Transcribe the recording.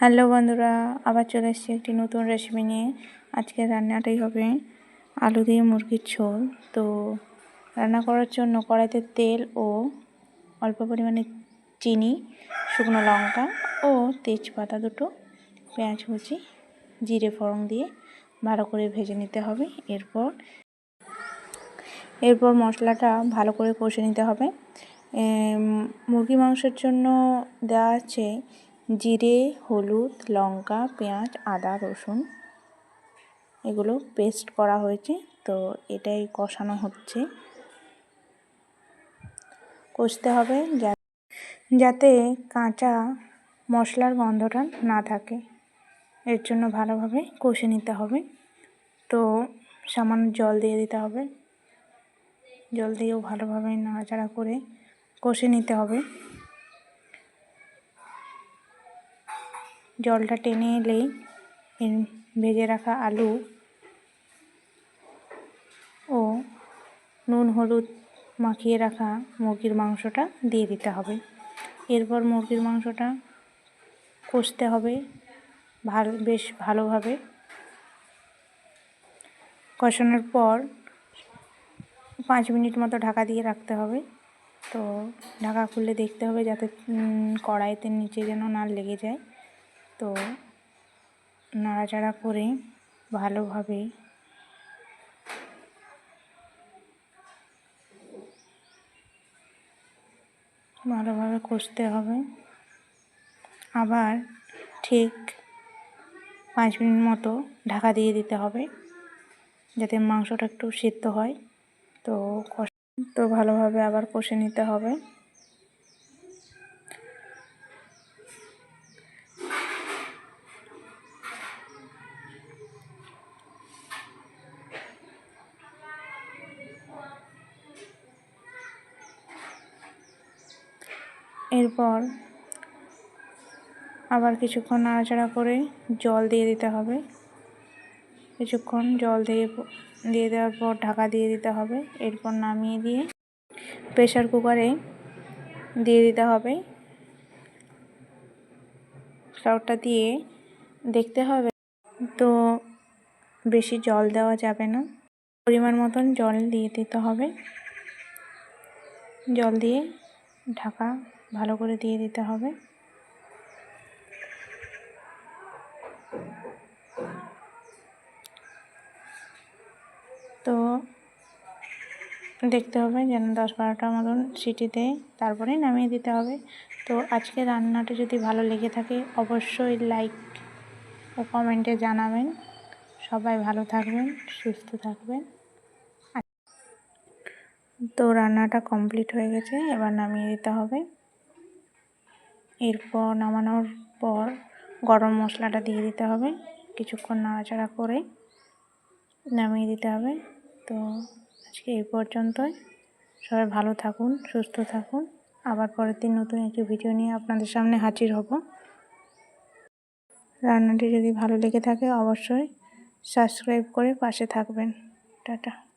Hello বন্ধুরা, আবার চলে এসেছি একটি নতুন রেসিপি নিয়ে। আজকে রান্নাটাই হবে আলু দিয়ে মুরগির ঝোল। তো রান্না করার জন্য কড়াইতে তেল ও অল্প পরিমাণে চিনি, শুকনো লঙ্কা ও তেজপাতা দুটো, পেঁয়াজ কুচি, জিরে ফোড়ন দিয়ে ভালো করে ভেজে নিতে হবে। এরপর এরপর মশলাটা ভালো করে কষে নিতে হবে। মুরগি মাংসের জন্য দেওয়া আছে জিরে, হলুদ, লঙ্কা, পেঁয়াজ, আদা, রসুন এগুলো পেস্ট করা হয়েছে। তো এটাই কষানো হচ্ছে। কষতে হবে যাতে কাঁচা মশলার গন্ধটা না থাকে। এর জন্য ভালোভাবে কষে নিতে হবে। তো সামান্য জল দিয়ে দিতে হবে। জল দিয়েও ভালোভাবে নাড়াচাড়া করে কষে নিতে হবে। জলটা টেনে এলেই ভেজে রাখা আলু ও নুন, হলুদ মাখিয়ে রাখা মুরগির মাংসটা দিয়ে দিতে হবে। এরপর মুরগির মাংসটা কষতে হবে ভালো, বেশ ভালোভাবে। কষানোর পর পাঁচ মিনিট মতো ঢাকা দিয়ে রাখতে হবে। তো ঢাকা খুলে দেখতে হবে যাতে কড়াইতে নিচে যেন না লেগে যায়। তো নাড়াচাড়া করে ভালোভাবে ভালোভাবে কষতে হবে। আবার ঠিক পাঁচ মিনিট মতো ঢাকা দিয়ে দিতে হবে যাতে মাংসটা একটু সিদ্ধ হয়। তো কষ তো ভালোভাবে আবার কষে নিতে হবে। এরপর আবার কিছুক্ষণ নাড়াচাড়া করে জল দিয়ে দিতে হবে। কিছুক্ষণ জল দিয়ে দিয়ে দেওয়ার পর ঢাকা দিয়ে দিতে হবে। এরপর নামিয়ে দিয়ে প্রেশার কুকারে দিয়ে দিতে হবে। চাউটা দিয়ে দেখতে হবে তো বেশি জল দেওয়া যাবে না। পরিমাণ মতন জল দিয়ে দিতে হবে। জল দিয়ে ঢাকা ভালো করে দিয়ে দিতে হবে। তো দেখতে হবে যেন দশ বারোটার মতন সিটি দেয়, তারপরে নামিয়ে দিতে হবে। তো আজকে রান্নাটা যদি ভালো লেগে থাকে, অবশ্যই লাইক ও কমেন্টে জানাবেন। সবাই ভালো থাকবেন, সুস্থ থাকবেন। তো রান্নাটা কমপ্লিট হয়ে গেছে, এবার নামিয়ে দিতে হবে। এরপর নামানোর পর গরম মশলাটা দিয়ে দিতে হবে। কিছুক্ষণ নাড়াচাড়া করে নামিয়ে দিতে হবে। তো আজকে এই পর্যন্তই। সবাই ভালো থাকুন, সুস্থ থাকুন। আবার পরের দিন নতুন একটি ভিডিও নিয়ে আপনাদের সামনে হাজির হব। রান্নাটি যদি ভালো লেগে থাকে, অবশ্যই সাবস্ক্রাইব করে পাশে থাকবেন। টাটা।